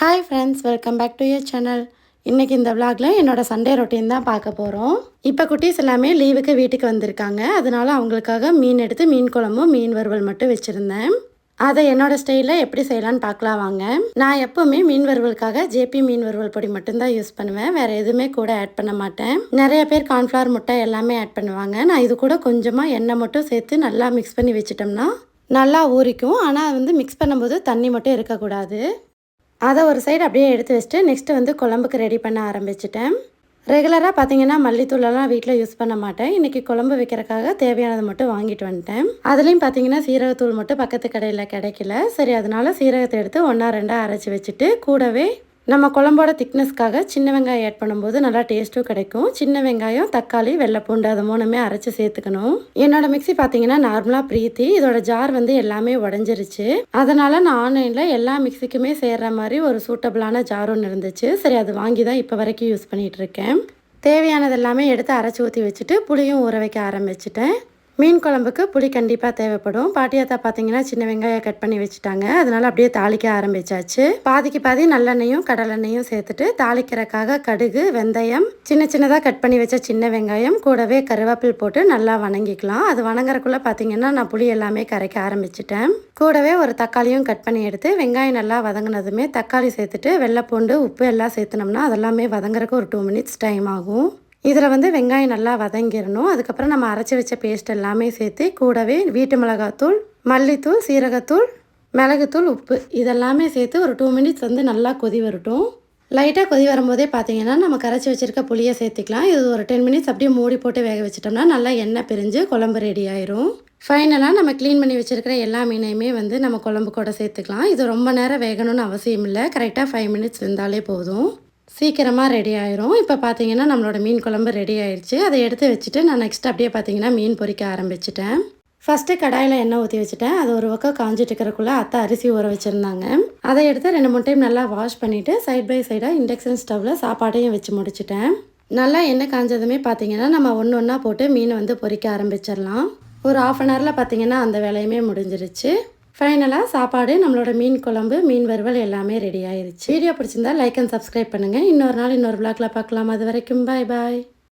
Hi friends welcome back to your channel இன்றைக்கி இந்த vlogல என்னோட சண்டே ரொட்டீன் தான் பார்க்க போகிறோம் இப்போ குட்டீஸ் எல்லாமே லீவுக்கு வீட்டுக்கு வந்திருக்காங்க. அதனால அவங்களுக்காக மீன் எடுத்து மீன் குழம்பும் மீன் வறுவல் மட்டும் வச்சுருந்தேன். அதை என்னோடய ஸ்டைலில் எப்படி செய்யலான்னு பார்க்கலாம் வாங்க. நான் எப்போவுமே மீன் வறுவலுக்காக ஜேபி மீன் வறுவல் பொடி மட்டும்தான் யூஸ் பண்ணுவேன். வேறு எதுவுமே கூட ஆட் பண்ண மாட்டேன். நிறைய பேர் கார்ன்ஃப்ளவர் முட்டை எல்லாமே ஆட் பண்ணுவாங்க. நான் இது கூட கொஞ்சமாக எண்ணெய் மட்டும் சேர்த்து நல்லா மிக்ஸ் பண்ணி வச்சிட்டோம்னா நல்லா ஊறிக்கும். ஆனால் வந்து மிக்ஸ் பண்ணும்போது தண்ணி மட்டும் இருக்கக்கூடாது. அதை ஒரு சைடு அப்படியே எடுத்து வச்சுட்டு நெக்ஸ்ட்டு வந்து குழம்புக்கு ரெடி பண்ண ஆரம்பிச்சிட்டேன். ரெகுலராக பார்த்தீங்கன்னா மல்லித்தூளெல்லாம் வீட்டில் யூஸ் பண்ண மாட்டேன். இன்றைக்கி குழம்பு வைக்கிறக்காக தேவையானதை மட்டும் வாங்கிட்டு வந்துட்டேன். அதுலேயும் பார்த்தீங்கன்னா சீரகத்தூள் மட்டும் பக்கத்து கடையில் கிடைக்கல. சரி அதனால சீரகத்தை எடுத்து ஒன்றா ரெண்டாக அரைச்சி வச்சுட்டு கூடவே நம்ம குழம்போட திக்னஸ்க்காக சின்ன வெங்காயம் ஆட் பண்ணும்போது நல்லா டேஸ்ட்டும் கிடைக்கும். சின்ன வெங்காயம் தக்காளி வெள்ளைப்பூண்டு அது மூணுமே அரைச்சி சேர்த்துக்கணும். என்னோட மிக்ஸி பார்த்தீங்கன்னா நார்மலாக பிரீத்தி. இதோட ஜார் வந்து எல்லாமே உடஞ்சிருச்சு. அதனால நான் ஆன்லைனில் எல்லா மிக்ஸிக்குமே சேர்ற மாதிரி ஒரு சூட்டபிளான ஜார் ஒன்று இருந்துச்சு. சரி அது வாங்கி தான் இப்போ வரைக்கும் யூஸ் பண்ணிகிட்ருக்கேன் இருக்கேன். தேவையானது எல்லாமே எடுத்து அரைச்சி ஊற்றி வச்சுட்டு புளியும் ஊற வைக்க ஆரம்பிச்சிட்டேன். மீன் குழம்புக்கு புளி கண்டிப்பாக தேவைப்படும். பாட்டியாத்தா பார்த்தீங்கன்னா சின்ன வெங்காயம் கட் பண்ணி வச்சுட்டாங்க. அதனால அப்படியே தாளிக்க ஆரம்பிச்சாச்சு. பாதிக்கு பாதி நல்லெண்ணையும் கடலெண்ணெயும் சேர்த்துட்டு தாளிக்கிறக்காக கடுகு வெந்தயம் சின்ன சின்னதாக கட் பண்ணி வச்ச சின்ன வெங்காயம் கூடவே கருவேப்பில் போட்டு நல்லா வணங்கிக்கலாம். அது வணங்குறக்குள்ளே பார்த்தீங்கன்னா நான் புளி எல்லாமே கரைக்க ஆரம்பிச்சிட்டேன். கூடவே ஒரு தக்காளியும் கட் பண்ணி எடுத்து வெங்காயம் நல்லா வதங்கினதுமே தக்காளி சேர்த்துட்டு வெள்ளைப்பூண்டு உப்பு எல்லாம் சேர்த்துனோம்னா அதெல்லாமே வதங்குறக்கு ஒரு டூ மினிட்ஸ் டைம் ஆகும். இதில் வந்து வெங்காயம் நல்லா வதங்கிடணும். அதுக்கப்புறம் நம்ம அரைச்சி வச்ச பேஸ்ட் எல்லாமே சேர்த்து கூடவே வீட்டு மிளகாத்தூள் மல்லித்தூள் சீரகத்தூள் மிளகுத்தூள் உப்பு இதெல்லாமே சேர்த்து ஒரு டூ மினிட்ஸ் வந்து நல்லா கொதி வரட்டும். லைட்டாக கொதி வரும்போதே பார்த்தீங்கன்னா நம்ம கரைச்சி வச்சுருக்க புளியை சேர்த்துக்கலாம். இது ஒரு டென் மினிட்ஸ் அப்படியே மூடி போட்டு வேக வச்சிட்டோம்னா நல்லா எண்ணெய் பிரிஞ்சு குழம்பு ரெடி ஆயிரும். ஃபைனலாக நம்ம க்ளீன் பண்ணி வச்சுருக்கிற எல்லா மீனையுமே வந்து நம்ம குழம்பு கூட சேர்த்துக்கலாம். இது ரொம்ப நேரம் வேகணும்னு அவசியம் இல்லை கரெக்டாக ஃபைவ் மினிட்ஸ் இருந்தாலே போதும். சீக்கிரமாக ரெடி ஆயிரும். இப்போ பார்த்தீங்கன்னா நம்மளோட மீன் குழம்பு ரெடி ஆயிடுச்சு. அதை எடுத்து வச்சுட்டு நான் நெக்ஸ்ட் அப்படியே பார்த்தீங்கன்னா மீன் பொறிக்க ஆரம்பிச்சிட்டேன். ஃபஸ்ட்டு கடாயில் எண்ணெய் ஊற்றி வச்சுட்டேன். அது ஒரு பக்கம் காஞ்சிட்டு இருக்கிறக்குள்ளே அத்தை அரிசி ஊற வச்சுருந்தாங்க. அதை எடுத்து ரெண்டு மூணு டைம் நல்லா வாஷ் பண்ணிவிட்டு சைட் பை சைடாக இண்டக்ஷன் ஸ்டவ்வில் சாப்பாடையும் வச்சு முடிச்சிட்டேன். நல்லா எண்ணெய் காஞ்சதுமே பார்த்தீங்கன்னா நம்ம ஒன்று ஒன்றா போட்டு மீனை வந்து பொறிக்க ஆரம்பிச்சிடலாம். ஒரு ஆஃப் அன் ஹவரில் பார்த்தீங்கன்னா அந்த வேலையுமே முடிஞ்சிருச்சு. ஃபைனலாக சாப்பாடு நம்மளோட மீன் குழம்பு மீன் வறுவல் எல்லாமே ரெடி ஆயிருச்சு. வீடியோ பிடிச்சிருந்தா லைக் அண்ட் சப்ஸ்கிரைப் பண்ணுங்கள் இன்னொரு நாள் இன்னொரு விளாக்ல பார்க்கலாம். அது வரைக்கும் பாய் பாய்